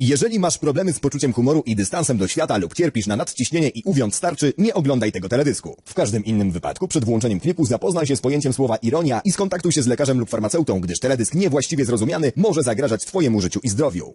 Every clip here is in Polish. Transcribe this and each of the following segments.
Jeżeli masz problemy z poczuciem humoru i dystansem do świata lub cierpisz na nadciśnienie i uwiąd starczy, nie oglądaj tego teledysku. W każdym innym wypadku przed włączeniem klipu zapoznaj się z pojęciem słowa ironia i skontaktuj się z lekarzem lub farmaceutą, gdyż teledysk niewłaściwie zrozumiany może zagrażać Twojemu życiu i zdrowiu.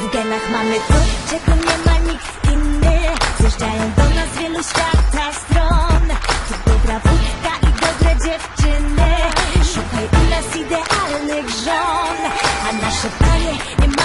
W genach mamy to, czego nie ma nikt inny. Zjeżdżają do nas wielu świata stron. Tu dobra wódka i dobre dziewczyny. Szukaj u nas idealnych żon. A nasze panie nie mają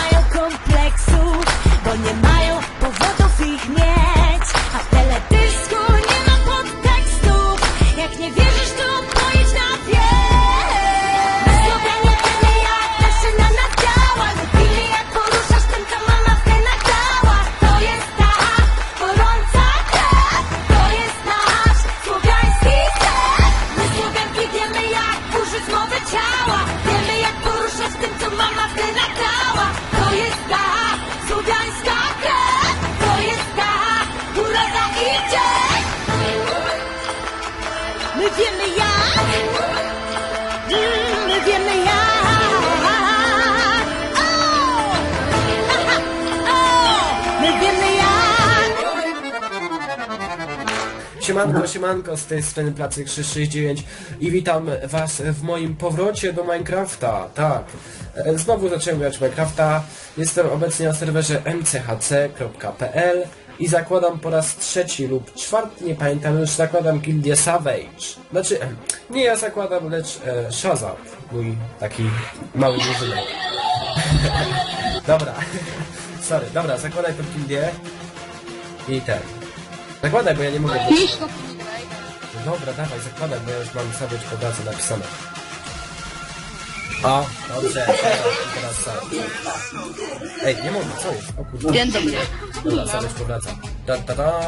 Siemanko, siemanko, z tej strony Placyk 669 i witam was w moim powrocie do Minecrafta, tak. E, Znowu zacząłem grać Minecrafta, jestem obecnie na serwerze mchc.pl i zakładam po raz trzeci lub czwarty, nie pamiętam już, zakładam gildię Savage. Znaczy, nie ja zakładam, lecz e, Shazam, mój taki mały murzynek. dobra, sorry, dobra, zakładaj tą gildię i ten. Zakładaj, bo ja nie mogę... No dobra, dawaj, zakładaj, bo ja już mam sobie po drodze napisane. O, dobrze, teraz, teraz. Ej, nie mogę, co jest? O kurde. Dzień dobry. Dobra, sobie powraca. Ta, ta, ta.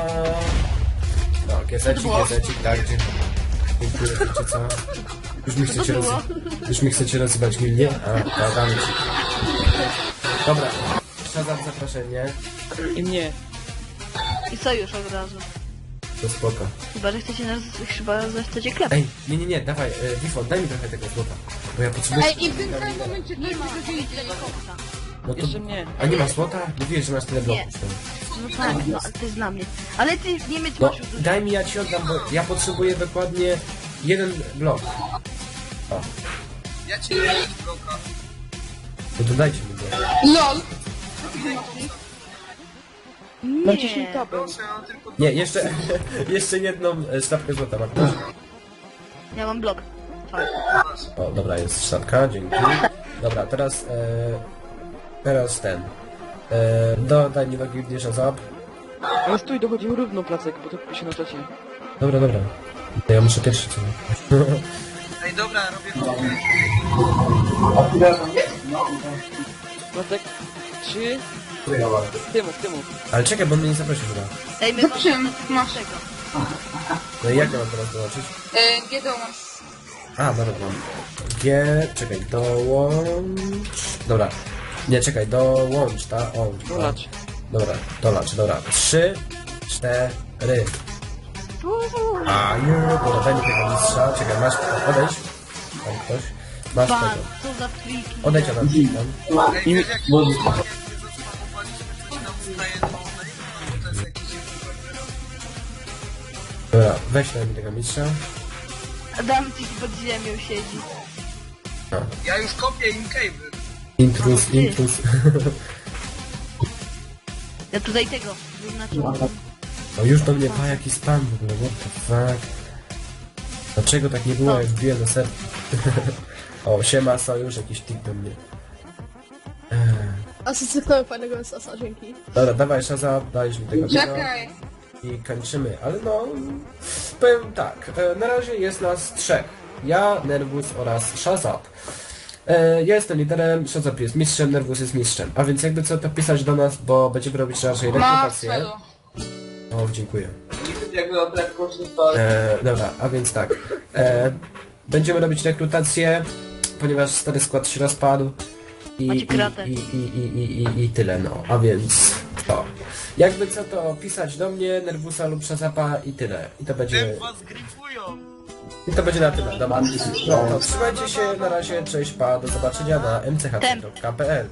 No, kiesecik, kiesecik, tak, dziękuję. Dziękuję, czy co? Już mi chcecie, roz... Już mi chcecie rozsypać gildię? A, da, damy ci. Dobra, Shazam zaproszenie. I mnie. I sojusz od razu. To spoko. Chyba, że chcecie nas, chyba, że chcecie klep. Ej, nie, nie, nie, dawaj, e, Default, daj mi trochę tego złota. Bo ja potrzebuję... Ej, i w tym samym momencie ktoś wychodzi No to... Jeszcze mnie. A nie ma złota? Mówiłeś, że masz tyle bloków. tam. No tak, no, ale to jest dla mnie. Ale ty, No, masz już dużo. daj mi, ja ci oddam, bo ja potrzebuję dokładnie jeden blok. O, Ja ci daję bloka. no to dajcie mi go. LOL! Nie. Proszę, ja mam tylko Nie, jeszcze, jeszcze jedną e, sztabkę złota mam. proszę. Ja mam blok. Fajnie. O, dobra, jest sztabka, dzięki. Dobra, teraz, e, teraz ten. E, do, daj mi do Gildisza zap. Ale stój, dochodzimy równo placek, bo to pisze na czacie. Dobra, dobra. Ja muszę pierwszy co. Ej, dobra, robię kopie. Placek, trzy... Tymu, tymu. Ale czekaj, bo mnie nie zaprosił chyba. Daj my Zobaczymy, masz. tego. No i jak ja mam teraz dołączyć? E, Giedą masz. A, dobra, mam. G, czekaj, dołącz... Dobra. Nie, czekaj, dołącz, ta, łącz. ta. Dolacz. Dobra, dolacz, dobra. Trzy, cztery. A, nie, dobra, daj mi tego mistrza. Czekaj, masz, odejdź. Tam ktoś. Masz Pan, tego. co za fliki. Odejdź od nas tam. Ej, Dobra, weź mi tego mistrza. Adam ci pod ziemią siedzi. Ja już kopię im cave. Intrus, Ty. intrus. Ja tutaj tego wyznaczyłem. No już do mnie pa jaki spam w ogóle, what the fuck. Dlaczego tak nie było, jak wbiłem na serwer? o, siema, sojusz, jakiś tip do mnie. A zacyklałem fajnego sasa, dzięki. Dobra, dawaj Shaza, dajesz mi tego Czekaj. I kończymy, ale no, powiem tak, e, na razie jest nas trzech. Ja, Nervus oraz Shazap. E, Ja jestem liderem, Shazap jest mistrzem, Nervus jest mistrzem. A więc jakby co to pisać do nas, bo będziemy robić raczej rekrutację. O, dziękuję. Jakby to... E, dobra, a więc tak. E, będziemy robić rekrutację, ponieważ stary skład się rozpadł. I, i, i, i, i, i, I tyle, no. A więc to. Jakby co to pisać do mnie, Nervusa lub Shazapa i tyle. I to będzie. Tym was gryfują. I to będzie na tyle. Dobra. No to trzymajcie się, na razie, cześć, pa, do zobaczenia na mch.pl